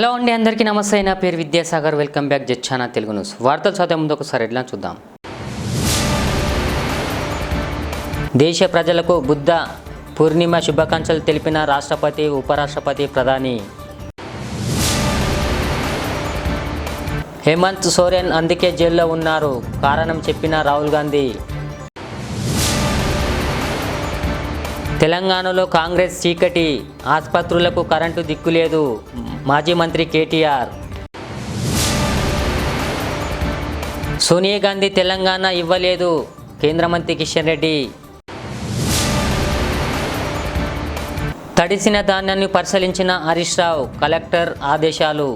Hello అండి అందరికీ నమస్తే. నా పేరు విద్యాసాగర్. వెల్కమ్ బ్యాక్ జచ్చానా తెలుగు న్యూస్. వార్తలు చదివే ముందు ఒకసారి ఎట్లా చూద్దాం. దేశ ప్రజలకు బుద్ధ పూర్ణిమ శుభాకాంక్షలు తెలిపిన రాష్ట్రపతి ఉపరాష్ట్రపతి ప్రధాని. హేమంత్ సోరెన్ అందుకే జైల్లో ఉన్నారు. కారణం చెప్పిన రాహుల్ గాంధీ. తెలంగాణలో కాంగ్రెస్ చీకటి ఆసుపత్రులకు కరెంటు దిక్కులేదు మాజీ మంత్రి కేటీఆర్. సోనియా గాంధీ తెలంగాణ ఇవ్వలేదు కేంద్ర మంత్రి కిషన్ రెడ్డి. తడిసిన ధాన్యాన్ని పరిశీలించిన హరీష్ రావు కలెక్టర్ ఆదేశాలు.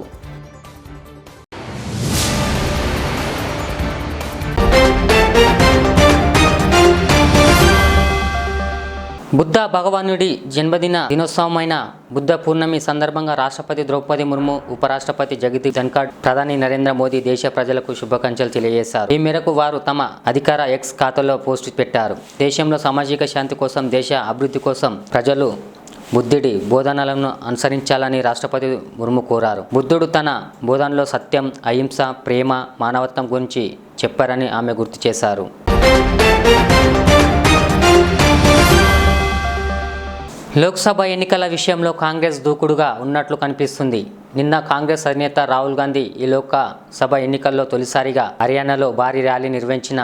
బుద్ధ భగవానుడి జన్మదిన దినోత్సవమైన బుద్ధ పూర్ణమి సందర్భంగా రాష్ట్రపతి ద్రౌపది ముర్ము ఉపరాష్ట్రపతి జగదీప్ ధన్కాడ్ ప్రధాని నరేంద్ర మోదీ దేశ ప్రజలకు శుభాకాంక్షలు తెలియజేశారు. ఈ మేరకు వారు తమ అధికార ఎక్స్ ఖాతాలో పోస్ట్ పెట్టారు. దేశంలో సామాజిక శాంతి కోసం దేశ అభివృద్ధి కోసం ప్రజలు బుద్ధుడి బోధనలను అనుసరించాలని రాష్ట్రపతి ముర్ము కోరారు. బుద్ధుడు తన బోధనలో సత్యం అహింస ప్రేమ మానవత్వం గురించి చెప్పారని ఆమె గుర్తు చేశారు. లోక్సభ ఎన్నికల విషయంలో కాంగ్రెస్ దూకుడుగా ఉన్నట్లు కనిపిస్తుంది. నిన్న కాంగ్రెస్ అధినేత రాహుల్ గాంధీ ఈ లోక్సభ ఎన్నికల్లో తొలిసారిగా హర్యానాలో భారీ ర్యాలీ నిర్వహించిన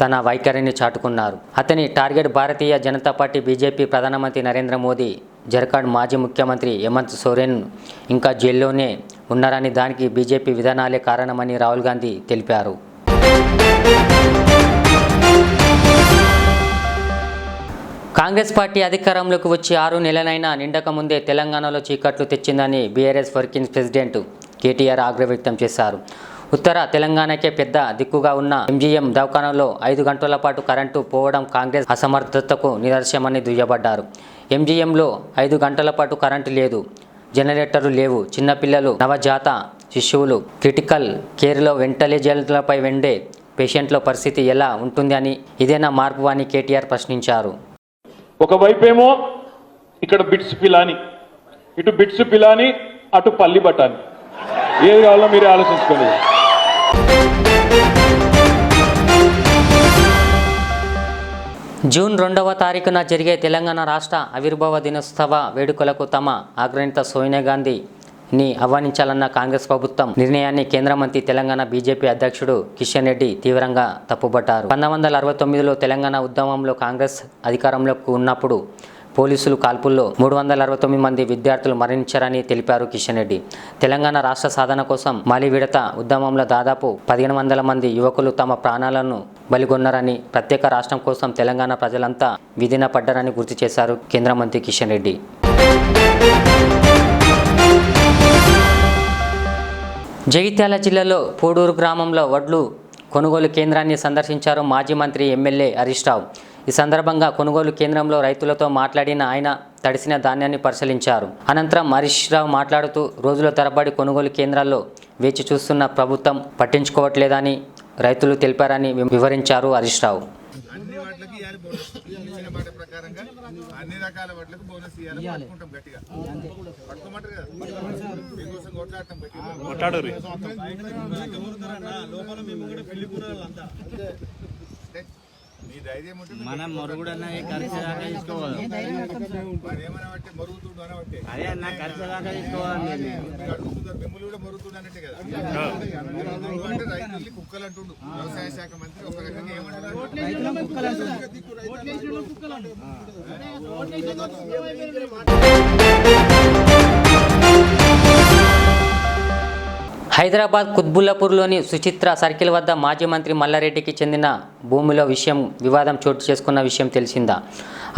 తన వైఖరిని చాటుకున్నారు. అతని target Bharatiya Janata party BJP ప్రధానమంత్రి నరేంద్ర మోదీ జార్ఖండ్ మాజీ ముఖ్యమంత్రి హేమంత్ సోరెన్ ఇంకా జైల్లోనే ఉన్నారని దానికి బీజేపీ విధానాలే కారణమని రాహుల్ గాంధీ తెలిపారు. కాంగ్రెస్ పార్టీ అధికారంలోకి వచ్చి ఆరు నెలలైనా నిండక ముందే తెలంగాణలో చీకట్లు తెచ్చిందని బీఆర్ఎస్ వర్కింగ్ ప్రెసిడెంట్ కేటీఆర్ ఆగ్రహ వ్యక్తం చేశారు. ఉత్తర తెలంగాణకే పెద్ద దిక్కుగా ఉన్న ఎంజీఎం దవాఖానలో ఐదు గంటల పాటు కరెంటు పోవడం కాంగ్రెస్ అసమర్థతకు నిదర్శనమని దుయ్యబడ్డారు. ఎంజీఎంలో ఐదు గంటల పాటు కరెంటు లేదు జనరేటర్లు లేవు చిన్నపిల్లలు నవజాత శిశువులు క్రిటికల్ కేర్లో వెంటలేజలపై వెండే పేషెంట్ల పరిస్థితి ఎలా ఉంటుంది అని ఇదేనా మార్పు అని కేటీఆర్ ప్రశ్నించారు. ఒకవైపేమో ఇక్కడ బిట్స్ పిలాని ఇటు బిట్స్ పిలాని అటు పల్లి బటాని ఏది కావాలో మీరే ఆలోచించుకోండి. జూన్ రెండవ తారీఖున జరిగే తెలంగాణ రాష్ట్ర ఆవిర్భావ దినోత్సవ వేడుకలకు తమ అగ్రనేత సోనియా గాంధీ ని ఆహ్వానించాలన్న కాంగ్రెస్ ప్రభుత్వం నిర్ణయాన్ని కేంద్ర మంత్రి తెలంగాణ బీజేపీ అధ్యక్షుడు కిషన్ రెడ్డి తీవ్రంగా తప్పుపట్టారు పంతొమ్మిది వందల అరవై తొమ్మిదిలో తెలంగాణ ఉద్యమంలో కాంగ్రెస్ అధికారంలోకి ఉన్నప్పుడు పోలీసులు కాల్పుల్లో మూడు వందల అరవై తొమ్మిది మంది విద్యార్థులు మరణించారని తెలిపారు కిషన్ రెడ్డి. తెలంగాణ రాష్ట్ర సాధన కోసం మలి విడత ఉద్యమంలో దాదాపు పదిహేను వందల మంది యువకులు తమ ప్రాణాలను బలిగొన్నారని ప్రత్యేక రాష్ట్రం కోసం తెలంగాణ ప్రజలంతా విధిన పడ్డారని గుర్తు చేశారు కేంద్ర మంత్రి కిషన్ రెడ్డి. జగిత్యాల జిల్లాలో పూడూరు గ్రామంలో వడ్లు కొనుగోలు కేంద్రాన్ని సందర్శించారు మాజీ మంత్రి ఎమ్మెల్యే హరీష్ రావు ఈ సందర్భంగా కొనుగోలు కేంద్రంలో రైతులతో మాట్లాడిన ఆయన తడిసిన ధాన్యాన్ని పరిశీలించారు అనంతరం హరీష్ రావు మాట్లాడుతూ రోజుల తరబడి కొనుగోలు కేంద్రాల్లో వేచి చూస్తున్న ప్రభుత్వం పట్టించుకోవట్లేదని రైతులు తెలిపారని వివరించారు హరీష్ రావు ప్రకారంగా అన్ని రకాల వాటికి బోనస్ ఇవ్వాలి పట్టుకుంటాం గట్టిగా. పట్టుకోమంటారు కదా? మీకోసం కొట్లాడటం మీ ధైర్యం ఉంటే మనం మరుగుడన్న ఖర్చు దాకా తీసుకోవాలి. అదే అన్న ఖర్చు దాకా తీసుకోవాలి మిమ్మల్ని కూడా మరుగుతుడు అన్నట్టే కదా. మరుగు అంటే రైతుల్ని కుక్కలు అంటుండు. వ్యవసాయ శాఖ మంత్రి ఒక రకంగా ఏమంటారు హైదరాబాద్ కుత్బుల్లాపూర్లోని సుచిత్ర సర్కిల్ వద్ద మాజీ మంత్రి మల్లారెడ్డికి చెందిన భూమిలో విషయం వివాదం చోటు చేసుకున్న విషయం తెలిసిందా?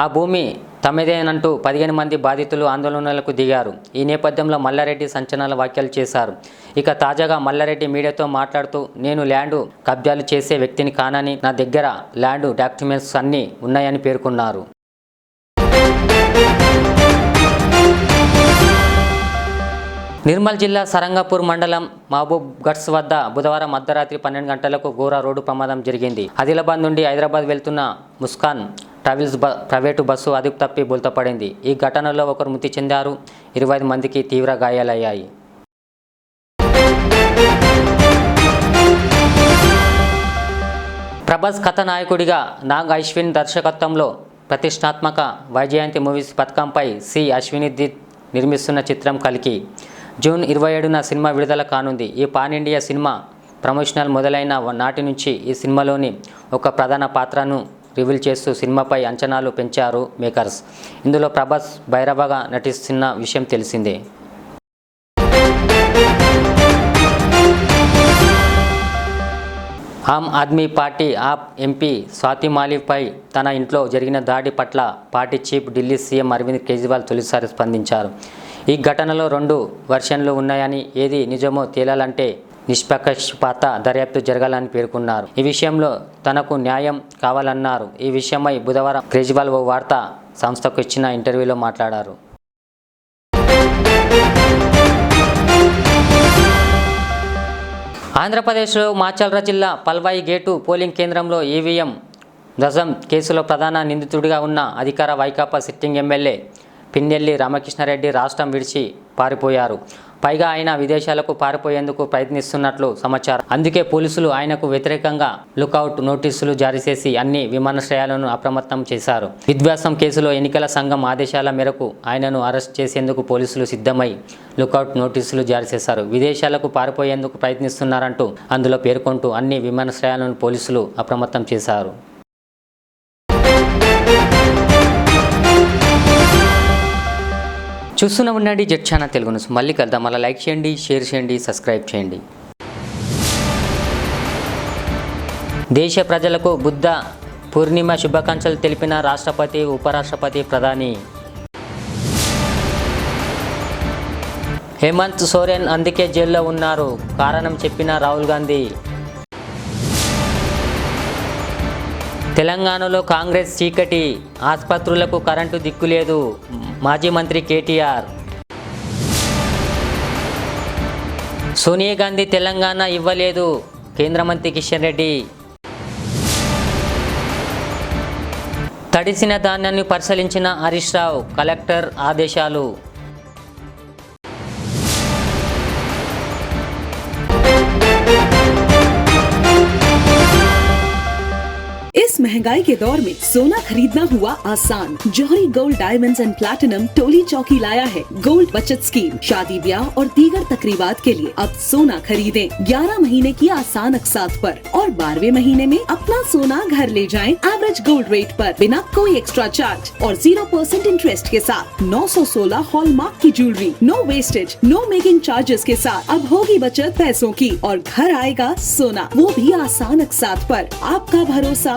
ఆ భూమి తమదేనంటూ పదిహేను మంది బాధితులు ఆందోళనలకు దిగారు. ఈ నేపథ్యంలో మల్లారెడ్డి సంచలన వ్యాఖ్యలు చేశారు. ఇక తాజాగా మల్లారెడ్డి మీడియాతో మాట్లాడుతూ నేను ల్యాండు కబ్జాలు చేసే వ్యక్తిని కానని నా దగ్గర ల్యాండ్ డాక్యుమెంట్స్ అన్నీ ఉన్నాయని పేర్కొన్నారు. నిర్మల్ జిల్లా సరంగపూర్ మండలం మహబూబ్ ఘట్స్ వద్ద బుధవారం అర్ధరాత్రి పన్నెండు గంటలకు ఘోర రోడ్డు ప్రమాదం జరిగింది. ఆదిలాబాద్ నుండి హైదరాబాద్ వెళ్తున్న ముస్కాన్ ట్రావెల్స్ బ ప్రైవేటు బస్సు అదుపు తప్పి బోల్తపడింది ఈ ఘటనలో ఒకరు మృతి చెందారు. ఇరవై మందికి తీవ్ర గాయాలయ్యాయి. ప్రభాస్ కథ నాయకుడిగా నాగ్ అశ్విన్ దర్శకత్వంలో ప్రతిష్టాత్మక వైజయంతి మూవీస్ పథకంపై సి అశ్విని నిర్మిస్తున్న చిత్రం కలికి. జూన్ ఇరవై ఏడున సినిమా విడుదల కానుంది. ఈ పాన్ ఇండియా సినిమా ప్రమోషనల్ మొదలైన నాటి నుంచి ఈ సినిమాలోని ఒక ప్రధాన పాత్రను రివీల్ చేస్తూ సినిమాపై అంచనాలు పెంచారు మేకర్స్. ఇందులో ప్రభాస్ భైరవగా నటిస్తున్న విషయం తెలిసిందే. ఆమ్ ఆద్మీ పార్టీ ఆప్ ఎంపీ స్వాతి మాలిక్పై తన ఇంట్లో జరిగిన దాడి పట్ల party chief Delhi CM Arvind Kejriwal తొలిసారి స్పందించారు. ఈ ఘటనలో రెండు వర్షన్లు ఉన్నాయని ఏది నిజమో తేలాలంటే నిష్పక్షపాత దర్యాప్తు జరగాలని పేర్కొన్నారు. ఈ విషయంలో తనకు న్యాయం కావాలన్నారు. ఈ విషయమై బుధవారం కేజ్రీవాల్ ఓ వార్తా సంస్థకు ఇచ్చిన ఇంటర్వ్యూలో మాట్లాడారు. ఆంధ్రప్రదేశ్లో మాచల్ర జిల్లా పల్వాయి గేటు పోలింగ్ కేంద్రంలో ఈవీఎం దజం కేసులో ప్రధాన నిందితుడిగా ఉన్న అధికార వైకాపా సిట్టింగ్ ఎమ్మెల్యే పిన్నెల్లి రామకృష్ణారెడ్డి రాష్ట్రం విడిచి పారిపోయారు. పైగా ఆయన విదేశాలకు పారిపోయేందుకు ప్రయత్నిస్తున్నట్లు సమాచారం. అందుకే పోలీసులు ఆయనకు వ్యతిరేకంగా లుకౌట్ నోటీసులు జారీ చేసి అన్ని విమానాశ్రయాలను అప్రమత్తం చేశారు. విధ్వాసం కేసులో ఎన్నికల సంఘం ఆదేశాల మేరకు ఆయనను అరెస్ట్ చేసేందుకు పోలీసులు సిద్ధమై లుకౌట్ నోటీసులు జారీ చేశారు. విదేశాలకు పారిపోయేందుకు ప్రయత్నిస్తున్నారంటూ అందులో పేర్కొంటూ అన్ని విమానాశ్రయాలను పోలీసులు అప్రమత్తం చేశారు. చూస్తూనే ఉండండి జెట్ ఛానల్ తెలుగు న్యూస్. మళ్ళీ కలుద్దాం. మళ్ళీ లైక్ చేయండి షేర్ చేయండి సబ్స్క్రైబ్ చేయండి. దేశ ప్రజలకు బుద్ధ పూర్ణిమ శుభాకాంక్షలు తెలిపిన రాష్ట్రపతి ఉపరాష్ట్రపతి ప్రధాని. హేమంత్ సోరెన్ అందుకే జైల్లో ఉన్నారు. కారణం చెప్పిన రాహుల్ గాంధీ. తెలంగాణలో కాంగ్రెస్ చీకటి ఆసుపత్రులకు కరెంటు దిక్కులేదు మాజీ మంత్రి కేటీఆర్. సోనియా గాంధీ తెలంగాణ ఇవ్వలేదు కేంద్ర మంత్రి కిషన్ రెడ్డి. తడిసిన ధాన్యాన్ని పరిశీలించిన హరీష్ రావు కలెక్టర్ ఆదేశాలు. महँगाई के दौर में सोना खरीदना हुआ आसान। Jauhari gold diamonds and platinum Toli Chowki लाया है। गोल्ड बचत स्कीम शादी ब्याह और दीगर तकरीबात के लिए अब सोना खरीदे। ग्यारह महीने की आसान अकसात पर और बारहवें महीने में अपना सोना घर ले जाए एवरेज गोल्ड रेट पर बिना कोई एक्स्ट्रा चार्ज और ज़ीरो परसेंट इंटरेस्ट के साथ। 916 हॉलमार्क की jewellery no wastage no making charges के साथ। अब होगी बचत पैसों की और घर आएगा सोना। वो भी आसान अकसात पर। आपका भरोसा